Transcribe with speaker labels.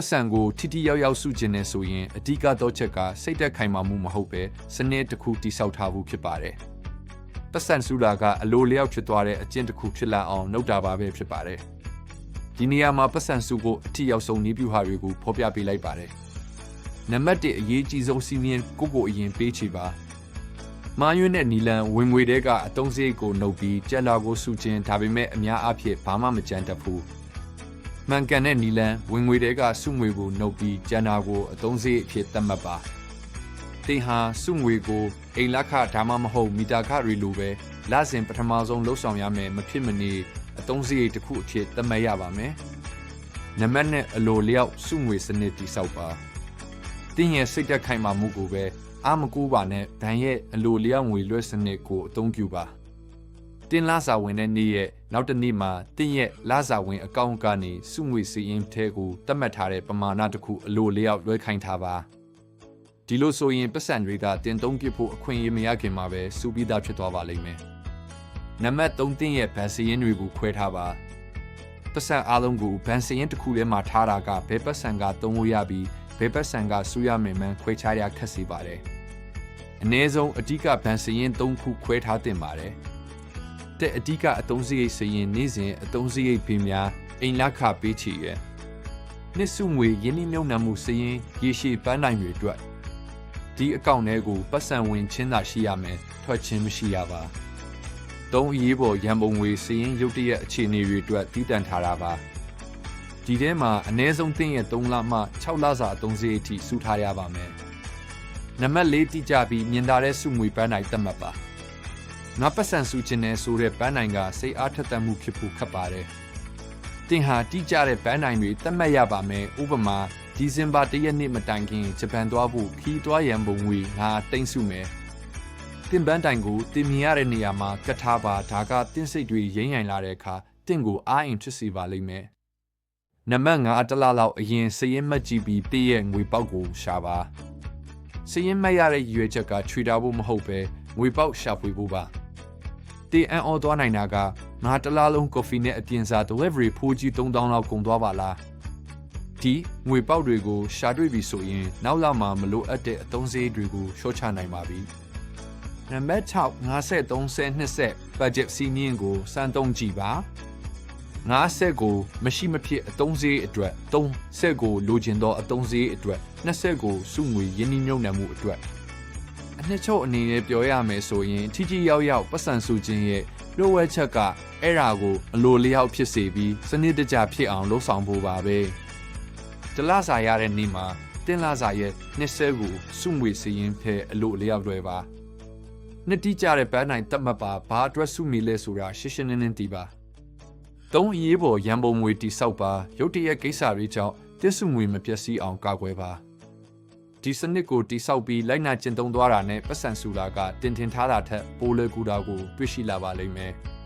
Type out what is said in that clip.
Speaker 1: ပတ်စံကိုထိထိရောက်ရောက်စုကျင်နေဆိုရင်အဓိကတော့ချက်ကစိတ်သက်ခိုင်မာမှုမဟုတ်ပဲစနစ်တစ်ခုတိဆောက်ထားဖို့ဖြစ်ပါတယ်။ပတ်စံစုတာကအလိုလျောက်ဖြစ်သွားတဲ့အကျင့်တစ်ခုဖြစ်လာအောင်လုပ်တာပါပဲဖြစ်ပါတယ်။ဒီနေရာမှာပတ်စံစုကိုအထိရောက်ဆုံးနည်းပြဟာတွေကိုဖော်ပြပေးလိုက်ပါတယ်။နံပါတ်1အရေးကြီးဆုံးစီမင်းကိုကိုအရင်ပေးချေပါ။မာယွန်းနဲ့နီလန်ဝင်ငွေတဲကအတုံးစရိတ်ကိုနှုတ်ပြီးကြက်လာကိုစုချင်းဒါပေမဲ့အများအပြားဘာမှမကြမ်းတတ်ဘူး။ မှန်ကန်တဲ့နီလန်ဝင်ငွေတဲကစုငွေကိုနှုတ်ပြီးကျန်တာကိုအသုံးစရိတ်အဖြစ်သတ်မှတ်ပါတင်ဟာစုငွေကိုအိမ်လက်ခဒါမှမဟုတ်မီတာခတွေလိုပဲလစဉ်ပထမဆုံးလှုပ်ဆောင်ရမယ်မဖြစ်မနေအသုံးစရိတ်တစ်ခုအဖြစ်သတ်မှတ်ရပါမယ်နံပါတ်နဲ့အလိုလျောက်စုငွေစနစ်တိဆောက်ပါတင်းရဲ့စိတ်သက်ခိုင်မာမှုကိုပဲအာမကူပါနဲ့ဒဏ်ရဲ့အလိုလျောက်ငွေလွှဲစနစ်ကိုအသုံးပြုပါ တင်လာစာဝင်တဲ့နေ့ရဲ့နောက်တစ်နေ့မှာတင်ရဲ့လာစာဝင်အကောင့်ကနေစုငွေစီရင်ထဲကိုသတ်မှတ်ထားတဲ့ပမာဏတစ်ခုအလိုလျောက်လွှဲခိုင်းထားပါဒီလိုဆိုရင်ပတ်စံတွေကတင်သုံးပြဖို့အခွင့်အရေးမရခင်မှာပဲစူပြီးသားဖြစ်သွားပါလိမ့်မယ်နံပါတ်3တင်ရဲ့ဗန်စီရင်တွေကိုခွဲထားပါပတ်စံအားလုံးကိုဗန်စီရင်တစ်ခုထဲမှာထားတာကဘယ်ပတ်စံကသုံးလို့ရပြီးဘယ်ပတ်စံကစူရမယ်မှန်းခွဲခြားရခက်စေပါတယ်အနည်းဆုံးအဓိကဗန်စီရင်3ခုခွဲထားတင်ပါတယ် တဲ့အဓိကအတုံးစရိတ်စရင်နေ့စဉ်အတုံးစရိတ်ပေးများအိမ်လက်ခပေးချေရဲ့နှစ်စုငွေယင်းနှိမ့်မြုံနှံမှုစရင်ရေရှည်ပန်းနိုင်တွေအတွက်ဒီအကောင့်ထဲကိုပတ်စံဝင်ချင်းသာရှိရမယ်ထွက်ချင်းမရှိရပါသုံးအရေးပေါ်ရန်ပုံငွေစရင်ရုတ်တရက်အခြေအနေတွေအတွက်တည်တံ့ထားတာပါဒီထဲမှာအနည်းဆုံးသင်ရဲ့3လမှ6လစာအသုံးစရိတ်အထိစုထားရပါမယ်နံပါတ်၄တိကျပြီးမြင်သာတဲ့စုငွေပန်းနိုင်သတ်မှတ်ပါ ငါပတ်စံစုခြင်းနဲ့ဆိုတဲ့ပန်းနိုင်ကစိတ်အားထက်သန်မှုဖြစ်ဖို့ခက်ပါတယ်။တင်ဟာတိကျတဲ့ပန်းနိုင်တွေသတ်မှတ်ရပါမယ်။ဥပမာဒီဇင်ဘာ၁ရက်နေ့မတိုင်ခင်ဂျပန်သွားဖို့ခီးသွားရန်ပုံငွေငါတိမ့်စုမယ်။တင်ပန်းတိုင်ကိုတင်မြင်ရတဲ့နေရာမှာကတ်ထားပါဒါကတင်းစိတ်တွေရိမ့်ရိုင်လာတဲ့အခါတင့်ကိုအားရင်ဖြစ်စေပါလိမ့်မယ်။နံပါတ်5တလလောက်အရင်စရင်မှတ်ကြည့်ပြီးတည့်ရဲ့ငွေပေါက်ကိုရှာပါ။စရင်မှတ်ရတဲ့ရွေချက်ကခြွေတာဖို့မဟုတ်ပဲငွေပေါက်ရှာဖွေဖို့ပါ။ တေအန်အော်သွားနိုင်တာကငါတလားလုံးကော်ဖီနဲ့အပြင်စား delivery ဖိုးကြီး3000လောက်ကုန်သွားပါလားဒီငွေပေါက်တွေကိုရှာတွေ့ပြီဆိုရင်နောက်လာမှမလိုအပ်တဲ့အသုံးစရိတ်တွေကိုရှော့ချနိုင်ပါပြီနံပါတ်6 50 30 20 budget စီမင်းကိုစမ်းသုံးကြည့်ပါ50ကိုမရှိမဖြစ်အသုံးစရိတ်အတွက်30ကိုလိုချင်သောအသုံးစရိတ်အတွက်20ကိုစုငွေရင်းနှီးမြှုပ်နှံမှုအတွက်အ နှစ်ချုပ်အနေနဲ့ပြောရမယ်ဆိုရင်ထိထိရောက်ရောက်ပတ်စံစုခြင်းရဲ့လိုဝဲချက်ကအဲ့ဓာကိုအလိုလျောက်ဖြစ်စေပြီးစနစ်တကျဖြစ်အောင်လှုပ်ဆောင်ဖို့ပါပဲတလစာရတဲ့နေ့မှာတင်လာစာရဲ့နှစ်ဆဲကိုစုငွေစရင်ဖဲအလိုလျောက်တွေပါနှစ်တိကျတဲ့ပန်းနိုင်တတ်မှတ်ပါဘာအတွက်စုမီလဲဆိုတာရှင်းရှင်းလင်းလင်းသိပါသုံးအရေးပေါ်ရန်ပုံငွေတိဆောက်ပါရုတ်တရက်ကိစ္စတွေကြောင့်တစ်စုငွေမပျက်စီးအောင်ကာကွယ်ပါ ဒီစနစ်ကိုတိဆောက်ပြီးလိုက်နာကျင့်သုံးသွားတာနဲ့ပတ်စံဆူလာကတင်ထင်ထားတာထက်ပိုလွယ်ကူတာကိုတွေ့ရှိလာပါလိမ့်မယ်။